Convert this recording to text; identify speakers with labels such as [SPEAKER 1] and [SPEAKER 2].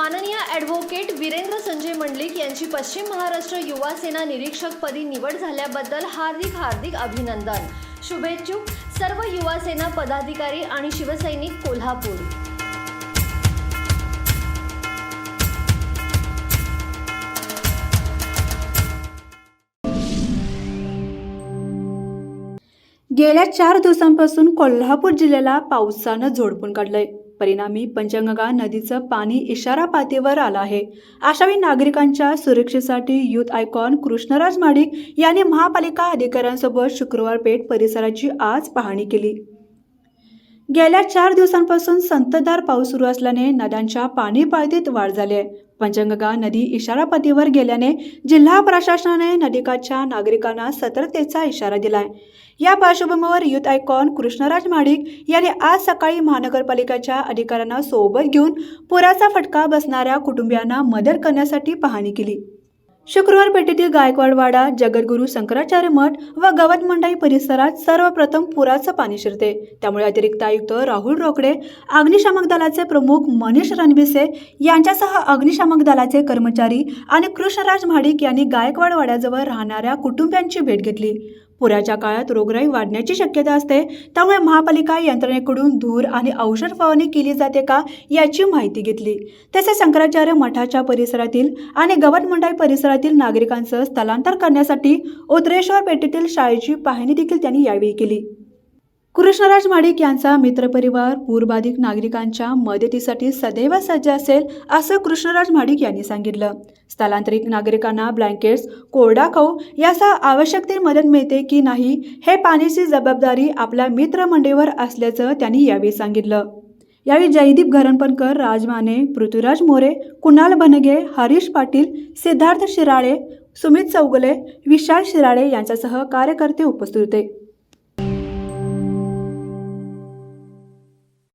[SPEAKER 1] माननीय ॲडव्होकेट वीरेंद्र संजय मंडलिक यांची पश्चिम महाराष्ट्र युवा सेना निरीक्षकपदी निवड झाल्याबद्दल हार्दिक हार्दिक अभिनंदन. शुभेच्छुक सर्व युवा सेना पदाधिकारी आणि शिवसैनिक कोल्हापूर.
[SPEAKER 2] गेल्या चार दिवसांपासून कोल्हापूर जिल्ह्याला पावसानं झोडपून काढलंय. परिणामी पंचगंगा नदीचं पाणी इशारा पातळीवर आलं आहे. अशावेळी नागरिकांच्या सुरक्षेसाठी युथ आयकॉन कृष्णराज माडिक यांनी महापालिका अधिकाऱ्यांसोबत शुक्रवार पेठ परिसराची आज पाहणी केली. गेल्या चार दिवसांपासून संततधार पाऊस सुरू असल्याने नद्यांच्या पाणी पातळीत वाढ झाली आहे. पंचगंगा नदी इशारापतीवर गेल्याने जिल्हा प्रशासनाने नदीकाठच्या नागरिकांना सतर्कतेचा इशारा दिलाय. या पार्श्वभूमीवर युथ आयकॉन कृष्णराज माडिक यांनी आज सकाळी महानगरपालिकेच्या अधिकाऱ्यांना सोबत घेऊन पुराचा फटका बसणाऱ्या कुटुंबियांना मदत करण्यासाठी पाहणी केली. शुक्रवार पेठेतील गायकवाडवाडा जगद्गुरू शंकराचार्य मठ व गवत मंडई परिसरात सर्वप्रथम पुराचं पाणी शिरते. त्यामुळे अतिरिक्त आयुक्त राहुल रोकडे अग्निशामक दलाचे प्रमुख मनीष रणबिसे यांच्यासह अग्निशामक दलाचे कर्मचारी आणि कृष्णराज म्हाडिक यांनी गायकवाड वाड्याजवळ राहणाऱ्या कुटुंबियांची भेट घेतली. पुराच्या काळात रोगराई वाढण्याची शक्यता असते. त्यामुळे महापालिका यंत्रणेकडून धूर आणि औषध फवारणी केली जाते का याची माहिती घेतली. तसेच शंकराचार्य मठाच्या परिसरातील आणि गवतमुंडाई परिसरातील नागरिकांचं स्थलांतर करण्यासाठी उद्रेश्वर पेठेतील शाळेची पाहणी देखील त्यांनी यावेळी केली. कृष्णराज माडिक यांचा मित्रपरिवार पूरबाधित नागरिकांच्या मदतीसाठी सदैव सज्ज असेल असं कृष्णराज माडिक यांनी सांगितलं. स्थलांतरित नागरिकांना ब्लँकेट्स कोरडा खाऊ यासह आवश्यक ती मदत मिळते की नाही हे पाहण्याची जबाबदारी आपल्या मित्रमंडळीवर असल्याचं त्यांनी यावेळी सांगितलं. यावेळी जयदीप घरणपणकर राजमाने पृथ्वीराज मोरे कुणाल बनगे हरीश पाटील सिद्धार्थ शिराळे सुमित चौगले विशाल शिराळे यांच्यासह कार्यकर्ते उपस्थित होते.